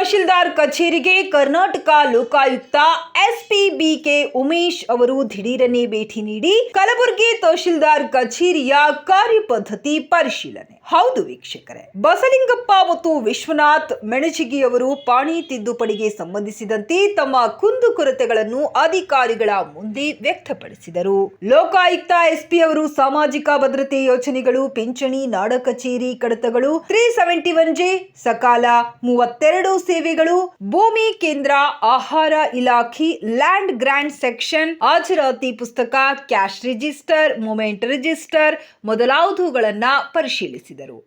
ತಹಶೀಲ್ದಾರ್ ಕಚೇರಿಗೆ Karnataka Lokayukta SP BK Umesh ಅವರು ದಿಢೀರನೆ ಭೇಟಿ ನೀಡಿ ಕಲಬುರಗಿ ತಹಶೀಲ್ದಾರ್ ಕಚೇರಿಯ ಕಾರ್ಯಪದ್ಧತಿ ಪರಿಶೀಲನೆ. ಹೌದು ವೀಕ್ಷಕರೇ. ಬಸಲಿಂಗಪ್ಪ ಮತ್ತು ವಿಶ್ವನಾಥ್ ಮೆಣಜಿಗಿ ಅವರು ಪಾಣಿ ತಿದ್ದುಪಡಿಗೆ ಸಂಬಂಧಿಸಿದಂತೆ ತಮ್ಮ ಕುಂದುಕೊರತೆಗಳನ್ನು ಅಧಿಕಾರಿಗಳ ಮುಂದೆ ವ್ಯಕ್ತಪಡಿಸಿದರು. ಲೋಕಾಯುಕ್ತ ಎಸ್ಪಿ ಅವರು ಸಾಮಾಜಿಕ ಭದ್ರತೆ ಯೋಜನೆಗಳು, ಪಿಂಚಣಿ, ನಾಡ ಕಚೇರಿ ಕಡತಗಳು, three seventy one J, Sakala ಮೂವತ್ತೆರಡು ಸೇವೆಗಳು, ಭೂಮಿ ಕೇಂದ್ರ ಆಹಾರ ಇಲಾಖೆ, ಲ್ಯಾಂಡ್ ಗ್ರ್ಯಾಂಡ್ ಸೆಕ್ಷನ್, ಹಾಜರಾತಿ ಪುಸ್ತಕ, ಕ್ಯಾಶ್ ರಿಜಿಸ್ಟರ್, ಮೊಮೆಂಟ್ ರಿಜಿಸ್ಟರ್ ಮೊದಲಾದವುಗಳನ್ನ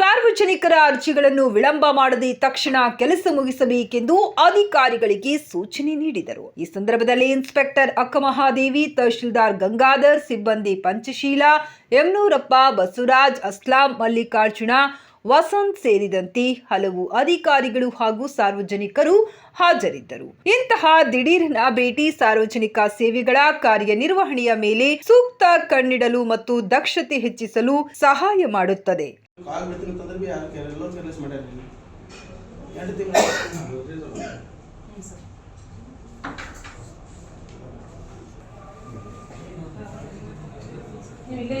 ಸಾರ್ವಜನಿಕರ ಅರ್ಜಿಗಳನ್ನು ವಿಳಂಬ ಮಾಡದೆ ತಕ್ಷಣ ಕೆಲಸ ಮುಗಿಸಬೇಕೆಂದು ಅಧಿಕಾರಿಗಳಿಗೆ ಸೂಚನೆ ನೀಡಿದರು. ಈ ಸಂದರ್ಭದಲ್ಲಿ ಇನ್ಸ್ಪೆಕ್ಟರ್ ಅಕ್ಕಮಹಾದೇವಿ, ತಹಶೀಲ್ದಾರ್ ಗಂಗಾಧರ್, ಸಿಬ್ಬಂದಿ ಪಂಚಶೀಲ, ಯಮನೂರಪ್ಪ ಬಸವರಾಜ್, ಅಸ್ಲಾಂ ಮಲ್ಲಿಕಾರ್ಜುನ ವಸಂತ್ ಸೇರಿದಂತೆ ಹಲವು ಅಧಿಕಾರಿಗಳು ಹಾಗೂ ಸಾರ್ವಜನಿಕರು ಹಾಜರಿದ್ದರು ಇಂತಹ ದಿಢೀರ್ನ ಭೇಟಿ ಸಾರ್ವಜನಿಕ ಸೇವೆಗಳ ಕಾರ್ಯನಿರ್ವಹಣೆಯ ಮೇಲೆ ಸೂಕ್ತ ಕಣ್ಣಿಡಲು ಮತ್ತು ದಕ್ಷತೆ ಹೆಚ್ಚಿಸಲು ಸಹಾಯ ಮಾಡುತ್ತದೆ ನೀವು ಇಲ್ಲೇ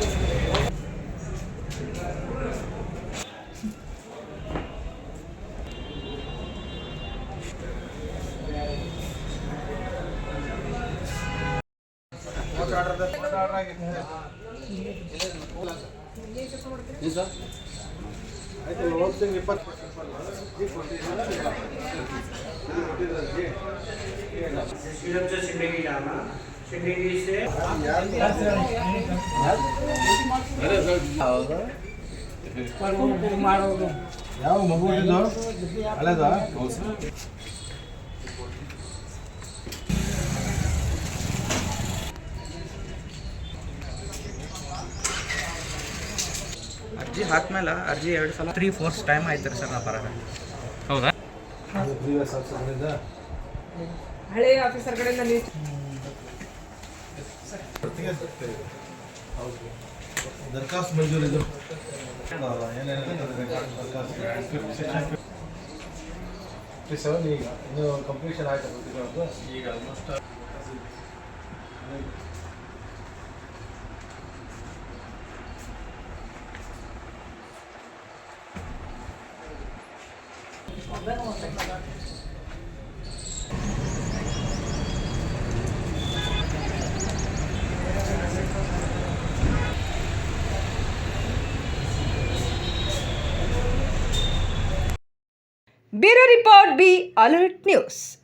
ಸಿಂಡಗಿ ಡ್ಯಾಮ್ ಸಿಂಡಗಿ ಮಾಡೋದು ಯಾವ ಮಗು ಹಳೆದ ಅರ್ಜಿ ಹಾಕ್ಮೇಲೆ ಅರ್ಜಿ ಎರಡು ಸಲ ತ್ರೀ ಫೋರ್ಸ್ ಟೈಮ್ ಆಯ್ತು ರೀ ಸರ್ ನಾ ಬರೋಣ ಹೌದಾ? ಹಳೆಯ ಆಫೀಸರ್ ಕಡೆಯಿಂದ ನೀವು ದರ್ಖಾಸ್ತು ಮಂಜೂರು ಇದು. ಏನೇನಿದೆ ದರ್ಖಾಸ್ತ್ ಸೆವೆನ್ ಈಗ ಇನ್ನು ಕಂಪ್ಲೀಷನ್ ಆಯ್ತು ಈಗ almost Bureau Report B Alert News.